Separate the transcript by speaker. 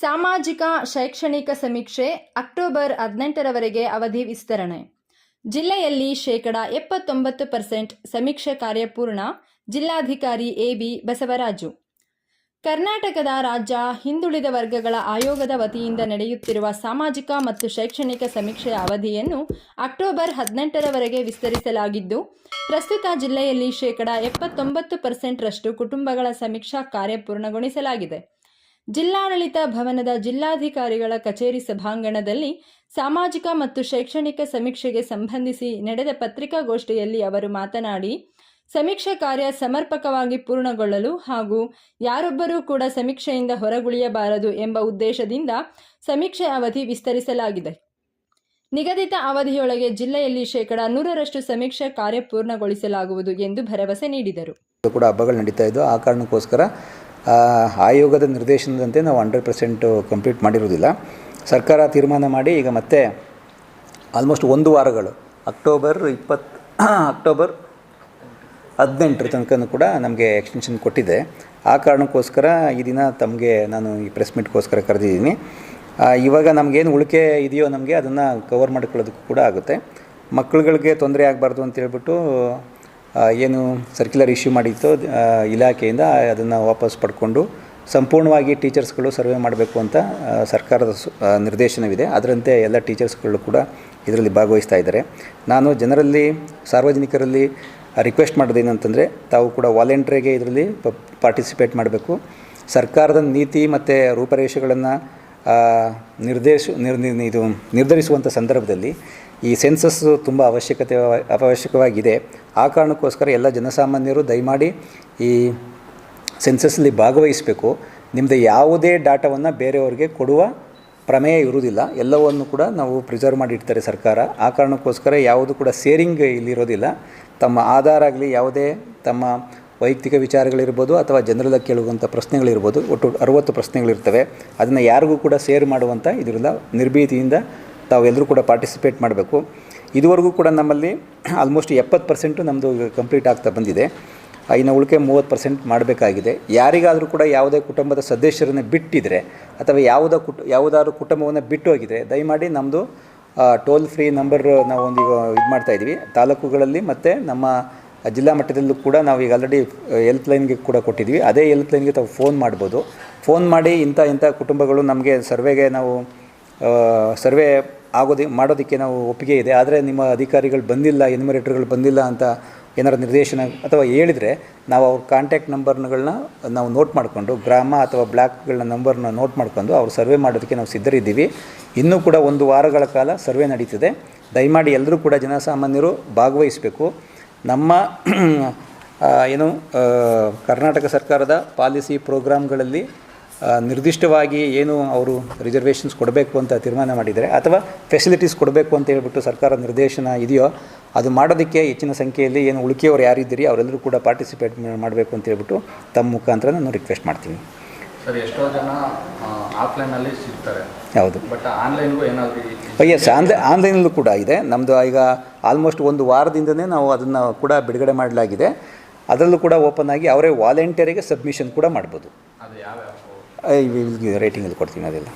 Speaker 1: ಸಾಮಾಜಿಕ ಶೈಕ್ಷಣಿಕ ಸಮೀಕ್ಷೆ ಅಕ್ಟೋಬರ್ ಹದಿನೆಂಟರವರೆಗೆ ಅವಧಿ ವಿಸ್ತರಣೆ. ಜಿಲ್ಲೆಯಲ್ಲಿ ಶೇಕಡ ಎಪ್ಪತ್ತೊಂಬತ್ತು ಪರ್ಸೆಂಟ್ ಸಮೀಕ್ಷೆ ಕಾರ್ಯಪೂರ್ಣ ಜಿಲ್ಲಾಧಿಕಾರಿ ಎ ಬಿ ಬಸವರಾಜು. ಕರ್ನಾಟಕದ ರಾಜ್ಯ ಹಿಂದುಳಿದ ವರ್ಗಗಳ ಆಯೋಗದ ವತಿಯಿಂದ ನಡೆಯುತ್ತಿರುವ ಸಾಮಾಜಿಕ ಮತ್ತು ಶೈಕ್ಷಣಿಕ ಸಮೀಕ್ಷೆಯ ಅವಧಿಯನ್ನು ಅಕ್ಟೋಬರ್ ಹದಿನೆಂಟರವರೆಗೆ ವಿಸ್ತರಿಸಲಾಗಿದ್ದು, ಪ್ರಸ್ತುತ ಜಿಲ್ಲೆಯಲ್ಲಿ ಶೇಕಡ ಎಪ್ಪತ್ತೊಂಬತ್ತು ಪರ್ಸೆಂಟ್ರಷ್ಟು ಕುಟುಂಬಗಳ ಸಮೀಕ್ಷಾ ಕಾರ್ಯ ಪೂರ್ಣಗೊಳಿಸಲಾಗಿದೆ. ಜಿಲ್ಲಾಡಳಿತ ಭವನದ ಜಿಲ್ಲಾಧಿಕಾರಿಗಳ ಕಚೇರಿ ಸಭಾಂಗಣದಲ್ಲಿ ಸಾಮಾಜಿಕ ಮತ್ತು ಶೈಕ್ಷಣಿಕ ಸಮೀಕ್ಷೆಗೆ ಸಂಬಂಧಿಸಿ ನಡೆದ ಪತ್ರಿಕಾಗೋಷ್ಠಿಯಲ್ಲಿ ಅವರು ಮಾತನಾಡಿ, ಸಮೀಕ್ಷೆ ಕಾರ್ಯ ಸಮರ್ಪಕವಾಗಿ ಪೂರ್ಣಗೊಳ್ಳಲು ಹಾಗೂ ಯಾರೊಬ್ಬರೂ ಕೂಡ ಸಮೀಕ್ಷೆಯಿಂದ ಹೊರಗುಳಿಯಬಾರದು ಎಂಬ ಉದ್ದೇಶದಿಂದ ಸಮೀಕ್ಷೆ ಅವಧಿ ವಿಸ್ತರಿಸಲಾಗಿದೆ. ನಿಗದಿತ ಅವಧಿಯೊಳಗೆ ಜಿಲ್ಲೆಯಲ್ಲಿ ಶೇಕಡ ನೂರರಷ್ಟು ಸಮೀಕ್ಷೆ ಕಾರ್ಯ ಪೂರ್ಣಗೊಳಿಸಲಾಗುವುದು ಎಂದು ಭರವಸೆ ನೀಡಿದರು.
Speaker 2: ಕೂಡ ಹಬ್ಬಗಳು ನಡೀತಾ ಇದ್ದು ಆ ಕಾರಣಕ್ಕೋಸ್ಕರ ಆಯೋಗದ ನಿರ್ದೇಶನದಂತೆ ನಾವು ಹಂಡ್ರೆಡ್ ಪರ್ಸೆಂಟು ಕಂಪ್ಲೀಟ್ ಮಾಡಿರೋದಿಲ್ಲ. ಸರ್ಕಾರ ತೀರ್ಮಾನ ಮಾಡಿ ಈಗ ಮತ್ತೆ ಆಲ್ಮೋಸ್ಟ್ ಒಂದು ವಾರಗಳು, ಅಕ್ಟೋಬರ್ ಇಪ್ಪತ್ತು ಅಕ್ಟೋಬರ್ ಹದಿನೆಂಟರ ತನಕನೂ ಕೂಡ ನಮಗೆ ಎಕ್ಸ್ಟೆನ್ಷನ್ ಕೊಟ್ಟಿದೆ. ಆ ಕಾರಣಕ್ಕೋಸ್ಕರ ಈ ದಿನ ತಮಗೆ ನಾನು ಈ ಪ್ರೆಸ್ ಮೀಟ್ಗೋಸ್ಕರ ಕರೆದಿದ್ದೀನಿ. ಇವಾಗ ನಮಗೇನು ಉಳಿಕೆ ಇದೆಯೋ ನಮಗೆ ಅದನ್ನು ಕವರ್ ಮಾಡ್ಕೊಳ್ಳೋದಕ್ಕೂ ಕೂಡ ಆಗುತ್ತೆ. ಮಕ್ಕಳುಗಳಿಗೆ ತೊಂದರೆ ಆಗಬಾರ್ದು ಅಂತ ಹೇಳ್ಬಿಟ್ಟು ಏನು ಸರ್ಕ್ಯುಲರ್ ಇಶ್ಯೂ ಮಾಡಿತ್ತು ಇಲಾಖೆಯಿಂದ ಅದನ್ನು ವಾಪಸ್ ಪಡ್ಕೊಂಡು ಸಂಪೂರ್ಣವಾಗಿ ಟೀಚರ್ಸ್ಗಳು ಸರ್ವೆ ಮಾಡಬೇಕು ಅಂತ ಸರ್ಕಾರದ ನಿರ್ದೇಶನವಿದೆ. ಅದರಂತೆ ಎಲ್ಲ ಟೀಚರ್ಸ್ಗಳು ಕೂಡ ಇದರಲ್ಲಿ ಭಾಗವಹಿಸ್ತಾ ಇದ್ದಾರೆ. ನಾನು ಜನರಲ್ಲಿ, ಸಾರ್ವಜನಿಕರಲ್ಲಿ ರಿಕ್ವೆಸ್ಟ್ ಮಾಡೋದೇನಂತಂದರೆ, ತಾವು ಕೂಡ ವಾಲಂಟ್ರಿಗೆ ಇದರಲ್ಲಿ ಪಾರ್ಟಿಸಿಪೇಟ್ ಮಾಡಬೇಕು. ಸರ್ಕಾರದ ನೀತಿ ಮತ್ತು ರೂಪರೇಷೆಗಳನ್ನು ನಿರ್ದೇಶ ನಿರ್ ನಿರ್- ಇದು ನಿರ್ಧರಿಸುವಂಥ ಸಂದರ್ಭದಲ್ಲಿ ಈ ಸೆನ್ಸಸ್ಸು ತುಂಬ ಅವಶ್ಯಕತೆ, ಅವಶ್ಯಕವಾಗಿದೆ. ಆ ಕಾರಣಕ್ಕೋಸ್ಕರ ಎಲ್ಲ ಜನಸಾಮಾನ್ಯರು ದಯಮಾಡಿ ಈ ಸೆನ್ಸಸ್ಸಲ್ಲಿ ಭಾಗವಹಿಸಬೇಕು. ನಿಮ್ಮದು ಯಾವುದೇ ಡಾಟಾವನ್ನು ಬೇರೆಯವ್ರಿಗೆ ಕೊಡುವ ಪ್ರಮೇಯ ಇರುವುದಿಲ್ಲ. ಎಲ್ಲವನ್ನು ಕೂಡ ನಾವು ಪ್ರಿಸರ್ವ್ ಮಾಡಿ ಇಡ್ತಾರೆ ಸರ್ಕಾರ. ಆ ಕಾರಣಕ್ಕೋಸ್ಕರ ಯಾವುದು ಕೂಡ ಸೇರಿಂಗ್ ಇಲ್ಲಿರೋದಿಲ್ಲ. ತಮ್ಮ ಆಧಾರ ಆಗಲಿ, ಯಾವುದೇ ತಮ್ಮ ವೈಯಕ್ತಿಕ ವಿಚಾರಗಳಿರ್ಬೋದು ಅಥವಾ ಜನರಲ್ಲ ಕೇಳುವಂಥ ಪ್ರಶ್ನೆಗಳಿರ್ಬೋದು. ಒಟ್ಟು ಅರುವತ್ತು ಪ್ರಶ್ನೆಗಳಿರ್ತವೆ. ಅದನ್ನು ಯಾರಿಗೂ ಕೂಡ ಸೇರ್ ಮಾಡುವಂಥ ಇದರಿಂದ ನಿರ್ಭೀತಿಯಿಂದ ತಾವೆಲ್ಲರೂ ಕೂಡ ಪಾರ್ಟಿಸಿಪೇಟ್ ಮಾಡಬೇಕು. ಇದುವರೆಗೂ ಕೂಡ ನಮ್ಮಲ್ಲಿ ಆಲ್ಮೋಸ್ಟ್ ಎಪ್ಪತ್ತು ಪರ್ಸೆಂಟು ನಮ್ಮದು ಕಂಪ್ಲೀಟ್ ಆಗ್ತಾ ಬಂದಿದೆ. ಇನ್ನು ಉಳಿಕೆ ಮೂವತ್ತು ಪರ್ಸೆಂಟ್ ಮಾಡಬೇಕಾಗಿದೆ. ಯಾರಿಗಾದರೂ ಕೂಡ ಯಾವುದೇ ಕುಟುಂಬದ ಸದಸ್ಯರನ್ನು ಬಿಟ್ಟಿದ್ರೆ ಅಥವಾ ಯಾವುದೋ ಕುಟ್, ಯಾವುದಾದ್ರು ಕುಟುಂಬವನ್ನು ಬಿಟ್ಟು ಹೋಗಿದ್ರೆ ದಯಮಾಡಿ ನಮ್ಮದು ಟೋಲ್ ಫ್ರೀ ನಂಬರ್ ನಾವು ಒಂದು ಈಗ ಇದು ಮಾಡ್ತಾಯಿದ್ವಿ ತಾಲೂಕುಗಳಲ್ಲಿ ಮತ್ತು ನಮ್ಮ ಜಿಲ್ಲಾ ಮಟ್ಟದಲ್ಲೂ ಕೂಡ ನಾವು ಈಗ ಆಲ್ರೆಡಿ ಹೆಲ್ತ್ ಲೈನ್ಗೆ ಕೂಡ ಕೊಟ್ಟಿದ್ದೀವಿ ಅದೇ ಹೆಲ್ತ್ ಲೈನ್ಗೆ ತಾವು ಫೋನ್ ಮಾಡ್ಬೋದು. ಫೋನ್ ಮಾಡಿ ಇಂಥ ಇಂಥ ಕುಟುಂಬಗಳು ನಮಗೆ ಸರ್ವೆಗೆ ನಾವು ಸರ್ವೆ ಆಗೋದಿ, ಮಾಡೋದಕ್ಕೆ ನಾವು ಒಪ್ಪಿಗೆ ಇದೆ. ಆದರೆ ನಿಮ್ಮ ಅಧಿಕಾರಿಗಳು ಬಂದಿಲ್ಲ ಎನ್ಯುಮರೇಟರ್ಗಳು ಬಂದಿಲ್ಲ ಅಂತ ಏನಾರು ನಿರ್ದೇಶನ ಅಥವಾ ಹೇಳಿದರೆ ನಾವು ಅವ್ರ ಕಾಂಟ್ಯಾಕ್ಟ್ ನಂಬರ್ಗಳನ್ನ ನಾವು ನೋಟ್ ಮಾಡಿಕೊಂಡು, ಗ್ರಾಮ ಅಥವಾ ಬ್ಲಾಕ್ಗಳನ್ನ ನಂಬರ್ನ ನೋಟ್ ಮಾಡ್ಕೊಂಡು ಅವ್ರು ಸರ್ವೆ ಮಾಡೋದಕ್ಕೆ ನಾವು ಸಿದ್ಧರಿದ್ದೀವಿ. ಇನ್ನೂ ಕೂಡ ಒಂದು ವಾರಗಳ ಕಾಲ ಸರ್ವೆ ನಡೀತಿದೆ. ದಯಮಾಡಿ ಎಲ್ಲರೂ ಕೂಡ ಜನಸಾಮಾನ್ಯರು ಭಾಗವಹಿಸಬೇಕು. ನಮ್ಮ ಏನು ಕರ್ನಾಟಕ ಸರ್ಕಾರದ ಪಾಲಿಸಿ ಪ್ರೋಗ್ರಾಮ್ಗಳಲ್ಲಿ ನಿರ್ದಿಷ್ಟವಾಗಿ ಏನು ಅವರು ರಿಸರ್ವೇಷನ್ಸ್ ಕೊಡಬೇಕು ಅಂತ ತೀರ್ಮಾನ ಮಾಡಿದರೆ ಅಥವಾ ಫೆಸಿಲಿಟೀಸ್ ಕೊಡಬೇಕು ಅಂತ ಹೇಳ್ಬಿಟ್ಟು ಸರ್ಕಾರ ನಿರ್ದೇಶನ ಇದೆಯೋ ಅದು ಮಾಡೋದಕ್ಕೆ ಹೆಚ್ಚಿನ ಸಂಖ್ಯೆಯಲ್ಲಿ ಏನು ಉಳಿಕೆಯವರು ಯಾರಿದ್ದೀರಿ ಅವರೆಲ್ಲರೂ ಕೂಡ ಪಾರ್ಟಿಸಿಪೇಟ್ ಮಾಡಬೇಕು ಅಂತ ಹೇಳ್ಬಿಟ್ಟು ತಮ್ಮ ಮುಖಾಂತರ ನಾನು ರಿಕ್ವೆಸ್ಟ್ ಮಾಡ್ತೀನಿ
Speaker 3: ಸರ್ ಎಷ್ಟೋ ಜನ ಆಫ್ಲೈನಲ್ಲಿ ಸಿಗ್ತಾರೆ.
Speaker 2: ಹೌದು.
Speaker 3: ಬಟ್ ಆನ್ಲೈನ್ಗೂ ಏನಾದರೂ
Speaker 2: ಎಸ್ ಆನ್ಲೈ ಆನ್ಲೈನಲ್ಲೂ ಕೂಡ ಇದೆ. ನಮ್ಮದು ಈಗ ಆಲ್ಮೋಸ್ಟ್ ಒಂದು ವಾರದಿಂದನೇ ನಾವು ಅದನ್ನು ಕೂಡ ಬಿಡುಗಡೆ ಮಾಡಲಾಗಿದೆ. ಅದರಲ್ಲೂ ಕೂಡ ಓಪನ್ ಆಗಿ ಅವರೇ ವಾಲಂಟಿಯರಿಗೆ ಸಬ್ಮಿಷನ್ ಕೂಡ ಮಾಡ್ಬೋದು.
Speaker 3: ಅದು ಯಾವ್ಯಾವ?
Speaker 2: ರೇಟಿಂಗಲ್ಲಿ ಕೊಡ್ತೀನಿ ಅದೆಲ್ಲ